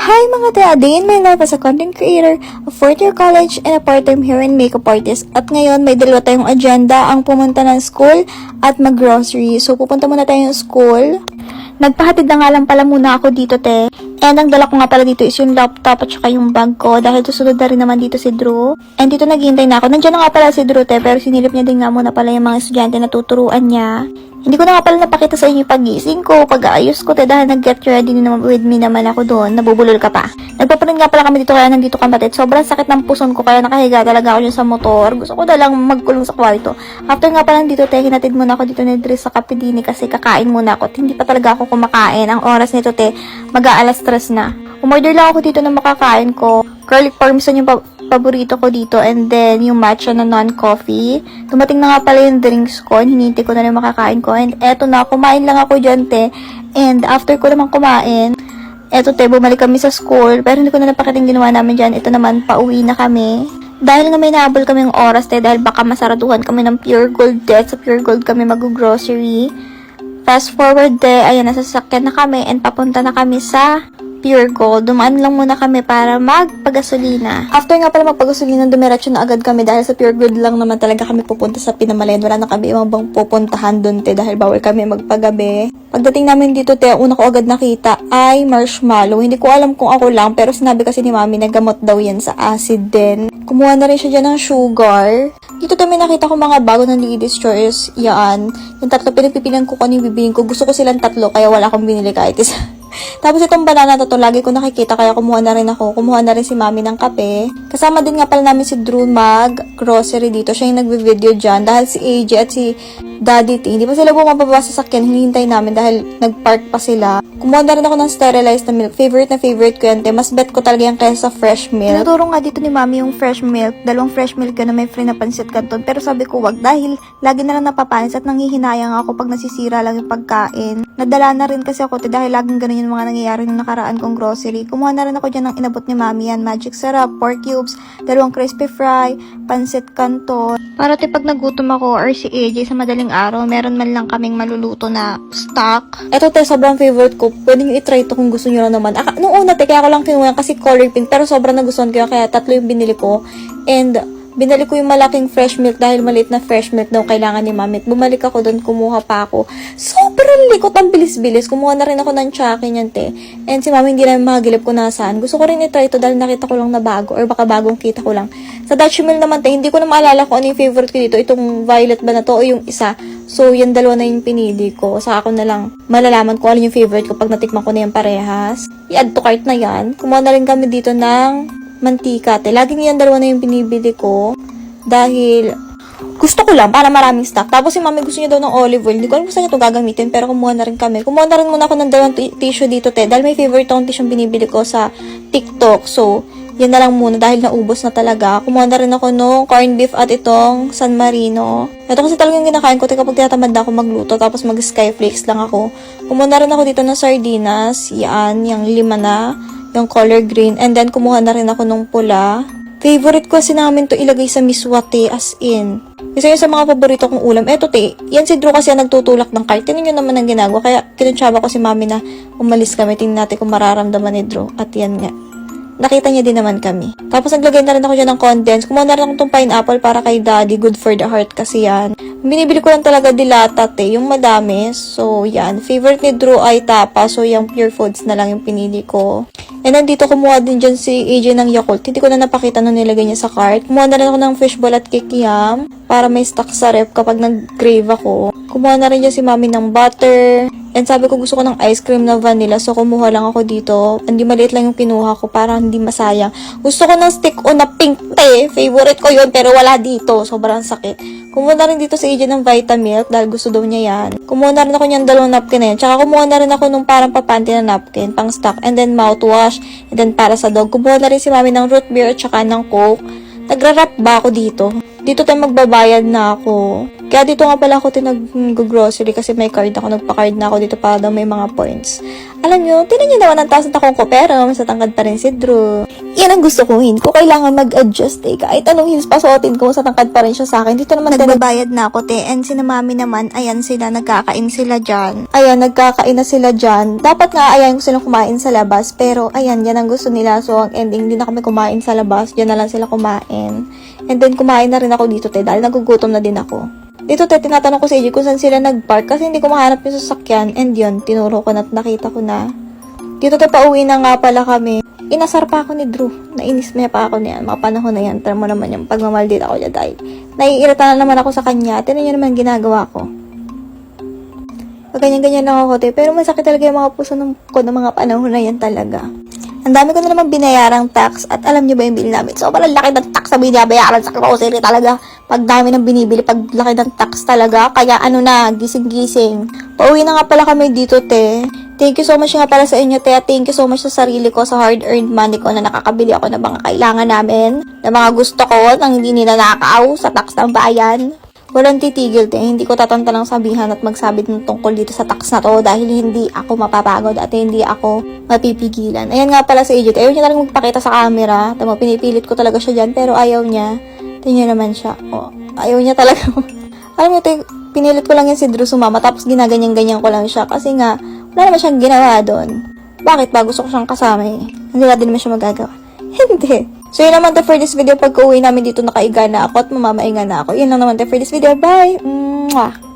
Hi mga te, in my life as a content creator, a fourth year college, and a part-time hair and makeup artist. At ngayon, may dalawa tayong agenda, ang pumunta ng school at mag-grocery. So, pupunta muna tayong school. Nagpahatid na nga lang pala muna ako dito, te. And ang dala ko nga pala dito is yung laptop at saka yung bag ko dahil susunod na rin naman dito si Drew. And dito naghihintay na ako. Nandiyan na nga pala si Drew, te, pero sinilip niya din nga muna pala yung mga estudyante na tuturuan niya. Hindi ko na nga pala napakita sa inyo pagising ko, pag-aayos ko, te, dahil nag-get ready naman with me naman ako doon. Nabubulol ka pa. Nagpaparin nga pala kami dito kaya nandito kapatid. Sobrang sakit ng puson ko kaya nakahiga talaga ako dyan sa motor. Gusto ko na lang magkulong sa kwarto. After nga pala dito, te, hinatid muna ako dito ni Dre sa Kapidini kasi kakain muna ako. At hindi pa talaga ako kumakain. Ang oras nito, te, mag-aalas stress na. Umorder lang ako dito ng makakain ko. Garlic parmesan yung paborito ko dito and then yung matcha na non-coffee. Dumating na nga pala yung drinks ko. Hinintay ko na rin makakain ko. And eto na, kumain lang ako dyan, te. And after ko naman kumain, eto te, bumalik kami sa school. Pero hindi ko na napakita ginawa namin dyan. Ito naman, pauwi na kami. Dahil nga may nahabol kami ng oras, te, dahil baka masaraduhan kami ng Pure Gold debt. Sa Pure Gold kami mag-grocery. Fast forward de, ayan, nasasakyan na kami and papunta na kami sa Pure Gold. Dumaan lang muna kami para magpagasolina. After nga pala magpagasolina, dumiretso na agad kami dahil sa Pure Gold lang naman talaga kami pupunta sa Pinamalayan. Wala na kami ibang bang pupuntahan dun, te, dahil bawal kami magpagabi. Pagdating namin dito, te, una ko agad nakita ay marshmallow. Hindi ko alam kung ako lang, pero sinabi kasi ni mami na gamot daw yan sa acid din. Kumuha na rin siya dyan ng sugar. Dito may nakita ko mga bago ng ladies choice. Yan. Yung tatlo pinagpipilan ko kung ano yung bibiliin ko. Gusto ko silang tatlo, kaya wala akong binili kahit isa. Tapos itong banana to, to, lagi ko nakikita, kaya kumuha na rin ako. Kumuha na rin si mami ng kape. Kasama din nga pala namin si Drew mag grocery dito. Siya yung nagbe-video dyan. Dahil si AJ at si Daddy T, hindi pa sila bumababa sa sakyan. Hinihintay namin dahil nag-park pa sila. Kumuha na rin ako ng sterilized na milk. Favorite na favorite ko yan. te. Mas bet ko talaga yan kaysa sa fresh milk. Tinuturo nga dito ni mami yung fresh milk. Dalawang fresh milk yun na may free na pansit canton. Pero sabi ko wag dahil lagi na lang napapanis at nanghihinayang ako pag nasisira lang yung pagkain. Nadala na rin kasi ako te, dahil laging ganun yung mga nangyayari nung nakaraan kong grocery. Kumuha na rin ako dyan ng inabot ni mami yan. Magic syrup, pork cubes, dalawang crispy fry, pansit canton. Para te pag nagutom ako or si AJ sa madaling araw, meron man lang kaming maluluto na stock. Eto te, sobrang favorite ko. Pwede nyo itry ito kung gusto nyo lang naman. Aka, nung una te, kaya ko lang kinuha kasi color pink. Pero sobrang nagustuhan ko kaya tatlo yung binili ko. And binali ko yung malaking fresh milk dahil maliit na fresh milk daw kailangan ni mami. Bumalik ako doon, kumuha pa ako. Sobrang likot, ang bilis-bilis. Kumuha na rin ako ng tsaki niyan, te. And si mami hindi na mahagilip ko nasaan. Gusto ko rin itry ito dahil nakita ko lang na bago or baka bagong kita ko lang. Sa Dutch Mill naman, hindi ko na maalala kung ano yung favorite ko dito. Itong violet ba na to o yung isa. So, yan dalawa na yung pinili ko. Sa ako na lang malalaman ko ano yung favorite ko pag natikman ko na yung parehas. I-add to cart na yan. Kumuha na rin kami dito ng mantika, te. Laging yan dalawa na yung binibili ko. Dahil, gusto ko lang para maraming stock. Tapos si mami gusto niya daw ng olive oil. Hindi ko alam kung saan ito gagamitin, pero kumuha na rin kami. Kumuha na rin muna ako ng dalawang tissue dito, te. Dahil may favorite akong tissue binibili ko sa TikTok. So, yan na lang muna dahil naubos na talaga. Kumuha na rin ako nung corned beef at itong San Marino. Ito kasi talagang kinakain ko. Kapag tinatamad na ako magluto, tapos mag skyflakes lang ako. Kumuha na rin ako dito ng sardinas. Yan, yung lima na. Yung color green. And then, kumuha na rin ako nung pula. Favorite ko kasi namin to ilagay sa miswate as in. Isa yun sa mga paborito kong ulam. Eto te, yan si Drew kasi nagtutulak ng cart. Tinan nyo naman ang ginagawa. Kaya kinuntsaba ko si mami na umalis kami. Tingnan natin kung mararamdaman ni Drew. At yan nga. Nakita niya din naman kami. Tapos naglagay na rin ako dyan ng condensed. Kumuha na rin ako itong pineapple para kay daddy. Good for the heart kasi yan. Binibili ko lang talaga dilata te. Yung madami. So yan. Favorite ni Drew ay tapa. So yung pure foods na lang yung pinili ko. And then dito kumuha din dyan si AJ ng Yakult. Hindi ko na napakita nung nilagay niya sa cart. Kumuha na rin ako ng fishball at kikiam para may stock sa ref kapag nag-crave ako. Kumuha na rin dyan si mami ng butter. And sabi ko gusto ko ng ice cream na vanilla so kumuha lang ako dito. Hindi maliit lang yung kinuha ko para hindi masayang. Gusto ko ng stick o na pink te. Favorite ko yun pero wala dito. Sobrang sakit. Kumuha na rin dito si AJ ng Vitamilk dahil gusto daw niya yan. Kumuha na rin ako niyang dalawang napkin na yan. Tsaka kumuha na rin ako nung parang papanty na napkin, pang stock. And then mouthwash. And then para sa dog. Kumuha na rin si mami ng root beer at tsaka ng coke. Nagra-wrap ba ako dito? Dito tayo magbabayad na ako. Kaya dito nga pala ako tinag-grocery kasi may card ako. Nagpa-card na ako dito para daw may mga points. Alam nyo, tinan nyo naman ang taas ng takong ko, pero mas tangkad pa rin si Drew. Yan ang gusto kong hin. Ko kailangan mag-adjust eh. Kahit anong heels pa suotin ko, sa tangkad pa rin siya sa akin. Dito naman nagbabayad na ako, te. And si mami naman, ayan sila, nagkakain sila dyan. Ayan, nagkakain na sila dyan. Dapat nga, ayan ko silang kumain sa labas. Pero, ayan, yan ang gusto nila. So, ang ending, hindi na kami kumain sa labas. Diyan na lang sila kumain. And then, kumain na rin ako dito, te. Dahil nagugutom na din ako. Dito, te, tinatanong ko si AJ kung saan sila nag-park kasi hindi ko mahanap yung sasakyan. And yun, tinuro ko na at nakita ko na. Dito, te, pauwi na nga pala kami. Inasar pa ako ni Drew. Nainis niya pa ako niyan. Mga panahon na yan. Tara mo naman yung pagmamaldit ako niya dahil naiirita na naman ako sa kanya. Tinan niya naman ginagawa ko. Ganyan-ganyan ako, te. Pero masakit talaga yung mga puso ng, ko ng mga panahon na yan talaga. Ang dami ko na naman binayarang tax at alam niyo ba yung bill namin? Sobrang laki ng tax na binabayaran sa grocery talaga. Pag dami ng binibili, pag laki ng tax talaga. Kaya ano na, gising-gising. Pauwi na nga pala kami dito, te. Thank you so much nga pala sa inyo, te. Thank you so much sa sarili ko, sa hard-earned money ko na nakakabili ako ng mga kailangan namin, ng mga gusto ko, nang hindi nila nakakaaw sa tax ng bayan. Walang titigil, te. Hindi ko tatanta sabihan at magsabi ng tungkol dito sa tax na to dahil hindi ako mapapagod at hindi ako mapipigilan. Ayan nga pala sa AJ. Ayaw niya talagang magpakita sa camera. Tama, pinipilit ko talaga siya dyan pero ayaw niya. Tingnan naman siya. Oh, ayaw niya talaga. Alam mo, pinilit ko lang yan si Drew sumama tapos ginaganyan-ganyan ko lang siya kasi nga, wala naman siyang ginawa doon. Bakit ba? Gusto ko siyang kasama eh. Hindi din naman siya magagawa. Hindi. So, yun naman to for this video. Pag uwi namin dito, nakaiga na ako at mamamainga na ako. Yun lang naman to for this video. Bye! Mwah!